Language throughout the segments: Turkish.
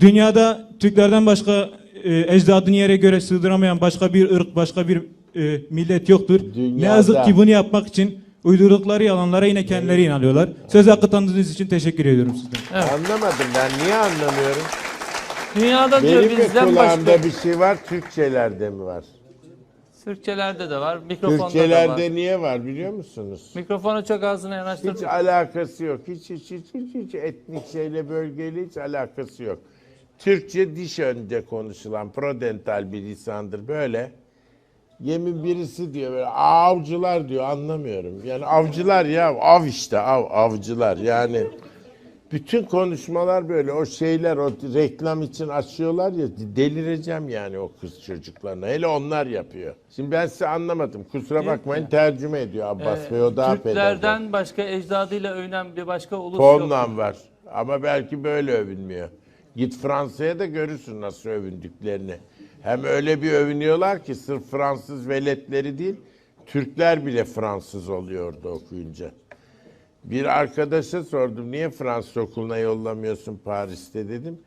Dünyada Türklerden başka e, ecdadını yere göre sığdıramayan başka bir ırk, başka bir e, millet yoktur. Ne Dünyada. yazık ki bunu yapmak için uydurdukları yalanlara yine kendileri inanıyorlar. Söz hakkı tanıdığınız için teşekkür ediyorum sizden. Anlamadım ben niye anlamıyorum? Dünyada diyor Benim de bizden kulağımda başka. bir şey var Türkçelerde mi var? Türkçelerde de var, mikrofonda da var. Türkçelerde niye var biliyor musunuz? Mikrofonu çok ağzına yanaştır. Hiç alakası yok. Hiç hiç hiç hiç, hiç etnik şeyle bölgeyle hiç alakası yok. Türkçe diş önünde konuşulan prodental bir lisandır böyle. Yemin birisi diyor böyle avcılar diyor anlamıyorum. Yani avcılar ya av işte av avcılar yani. Bütün konuşmalar böyle o şeyler o reklam için açıyorlar ya delireceğim yani o kız çocuklarına. Hele onlar yapıyor. Şimdi ben size anlamadım. Kusura bakmayın tercüme ediyor Abbas Bey o daha pedagog. Türklerden başka ecdadıyla övünen bir başka ulus yok. Tonla var. Ama belki böyle övünmüyor. Git Fransa'ya da görürsün nasıl övündüklerini. Hem öyle bir övünüyorlar ki sırf Fransız veletleri değil, Türkler bile Fransız oluyor orada okuyunca. Bir arkadaşa sordum, niye Fransız okuluna yollamıyorsun Paris'te dedim.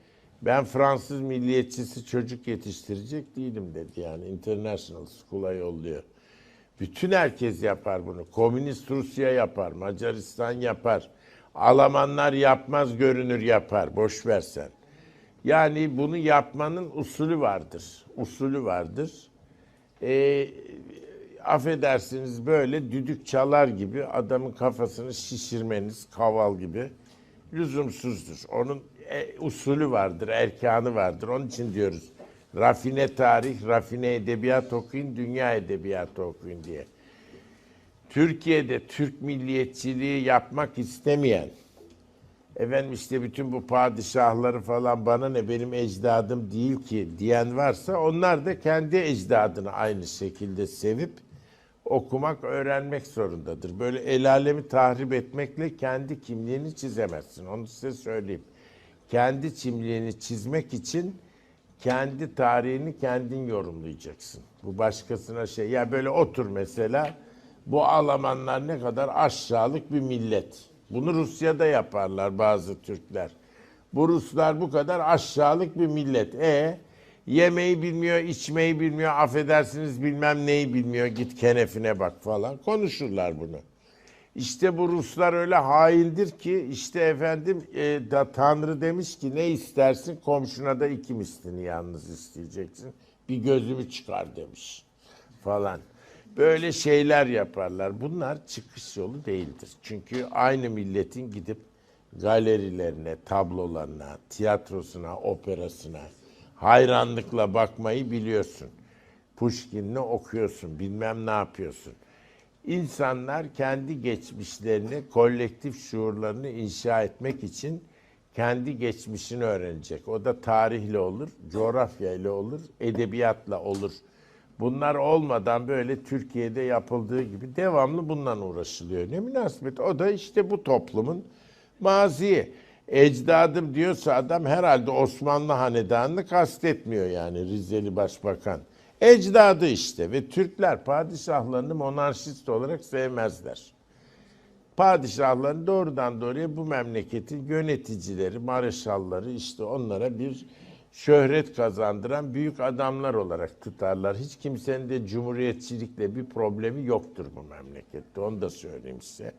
Ben Fransız milliyetçisi çocuk yetiştirecek değilim dedi yani. International School'a yolluyor. Bütün herkes yapar bunu. Komünist Rusya yapar, Macaristan yapar. Almanlar yapmaz görünür yapar. Boş versen. Yani bunu yapmanın usulü vardır. Usulü vardır. Ee, affedersiniz böyle düdük çalar gibi adamın kafasını şişirmeniz kaval gibi lüzumsuzdur. Onun e, usulü vardır, erkanı vardır. Onun için diyoruz rafine tarih, rafine edebiyat okuyun, dünya edebiyatı okuyun diye. Türkiye'de Türk milliyetçiliği yapmak istemeyen, efendim işte bütün bu padişahları falan bana ne benim ecdadım değil ki diyen varsa onlar da kendi ecdadını aynı şekilde sevip okumak, öğrenmek zorundadır. Böyle el alemi tahrip etmekle kendi kimliğini çizemezsin. Onu size söyleyeyim. Kendi kimliğini çizmek için kendi tarihini kendin yorumlayacaksın. Bu başkasına şey. Ya böyle otur mesela. Bu Almanlar ne kadar aşağılık bir millet. Bunu Rusya'da yaparlar bazı Türkler. Bu Ruslar bu kadar aşağılık bir millet. E yemeği bilmiyor, içmeyi bilmiyor, affedersiniz bilmem neyi bilmiyor. Git kenefine bak falan. Konuşurlar bunu. İşte bu Ruslar öyle haindir ki işte efendim e, da Tanrı demiş ki ne istersin komşuna da iki mislini yalnız isteyeceksin. Bir gözümü çıkar demiş falan. Böyle şeyler yaparlar. Bunlar çıkış yolu değildir. Çünkü aynı milletin gidip galerilerine, tablolarına, tiyatrosuna, operasına hayranlıkla bakmayı biliyorsun. Pushkin'le okuyorsun, bilmem ne yapıyorsun. İnsanlar kendi geçmişlerini, kolektif şuurlarını inşa etmek için kendi geçmişini öğrenecek. O da tarihle olur, coğrafyayla olur, edebiyatla olur. Bunlar olmadan böyle Türkiye'de yapıldığı gibi devamlı bundan uğraşılıyor. Ne münasebet. O da işte bu toplumun maziyi. Ecdadım diyorsa adam herhalde Osmanlı Hanedanı'nı kastetmiyor yani Rizeli Başbakan. Ecdadı işte ve Türkler padişahlarını monarşist olarak sevmezler. Padişahların doğrudan doğruya bu memleketin yöneticileri, mareşalları işte onlara bir şöhret kazandıran büyük adamlar olarak tutarlar. Hiç kimsenin de cumhuriyetçilikle bir problemi yoktur bu memlekette. Onu da söyleyeyim size.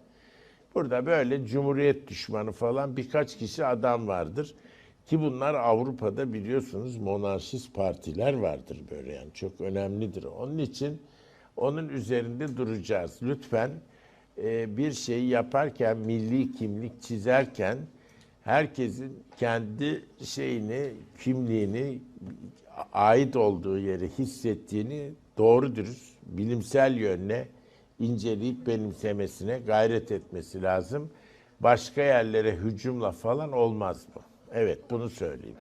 Burada böyle cumhuriyet düşmanı falan birkaç kişi adam vardır. Ki bunlar Avrupa'da biliyorsunuz monarşist partiler vardır böyle yani çok önemlidir. Onun için onun üzerinde duracağız. Lütfen e, bir şeyi yaparken, milli kimlik çizerken herkesin kendi şeyini, kimliğini, ait olduğu yeri hissettiğini doğru dürüst, bilimsel yönle inceleyip benimsemesine gayret etmesi lazım. Başka yerlere hücumla falan olmaz bu. Evet bunu söyleyeyim.